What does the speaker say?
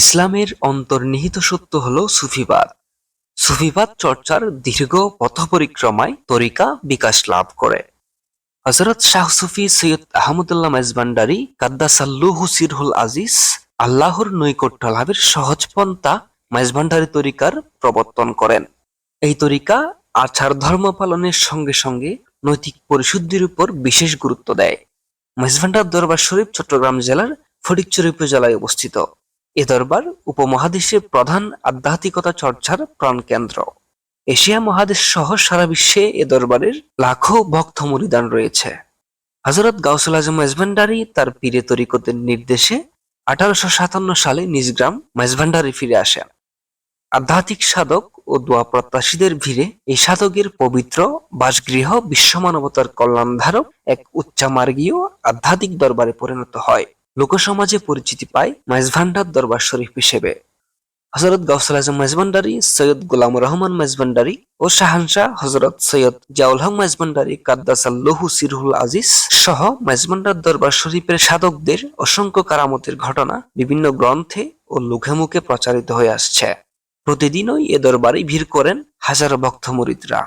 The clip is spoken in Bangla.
ইসলামের অন্তর্নিহিত সত্য হল সুফিবাদ। সুফিবাদ চর্চার দীর্ঘ পথপরিক্রমায় তরিকা বিকাশ লাভ করে। হজরত শাহ সুফি সৈয়দ আহমদুল্লাহ মেজবান্ডারি কাদ্দাসাল্লুহু সিরহুল আজিজ আল্লাহর নৈকট্য লাভের সহজ পন্থা মেজবান্ডারি তরিকার প্রবর্তন করেন। এই তরিকা আচার ধর্ম পালনের সঙ্গে সঙ্গে নৈতিক পরিশুদ্ধির উপর বিশেষ গুরুত্ব দেয়। মেজভান্ডার দরবার শরীফ চট্টগ্রাম জেলার ফটিকচুরি উপজেলায় অবস্থিত। এ দরবার উপমহাদেশের প্রধান আধ্যাত্মিকতা চর্চার প্রাণকেন্দ্র এশিয়া মহাদেশ সহ সারা বিশ্বে এ দরবারের লাখো ভক্ত মরিদান রয়েছে। হজরত গাউসুল আজম মেজভান্ডারি তার পীরে তরিকতের নির্দেশে আঠারোশো সাতান্ন সালে নিজ গ্রাম মেজভান্ডারি ফিরে আসেন। আধ্যাত্মিক সাধক ও দোয়া প্রত্যাশীদের ভিড়ে এই সাধকের পবিত্র বাসগৃহ বিশ্ব বিশ্বমানবতার কল্যাণধারক এক উচ্চামার্গীয় আধ্যাত্মিক দরবারে পরিণত হয়। লোকসমাজে পরিচিতি পায় মাইজভান্ডার দরবার শরীফ হিসেবে। হজরত গৌসল আজম সৈয়দ গোলাম রহমান মেজবান্ডারি ও শাহানশাহ হজরত সৈয়দ জাউল হক মেজবান্ডারি কাদ্দাসাল্লহু সিরহুল আজিজ সহ মেজবান্ডার দরবার শরীফের সাধকদের অসংখ্য কারামতের ঘটনা বিভিন্ন গ্রন্থে ও মুখে মুখে প্রচারিত হয়ে আসছে। প্রতিদিনই এ দরবারে ভিড় করেন হাজারো ভক্ত মুরিদরা।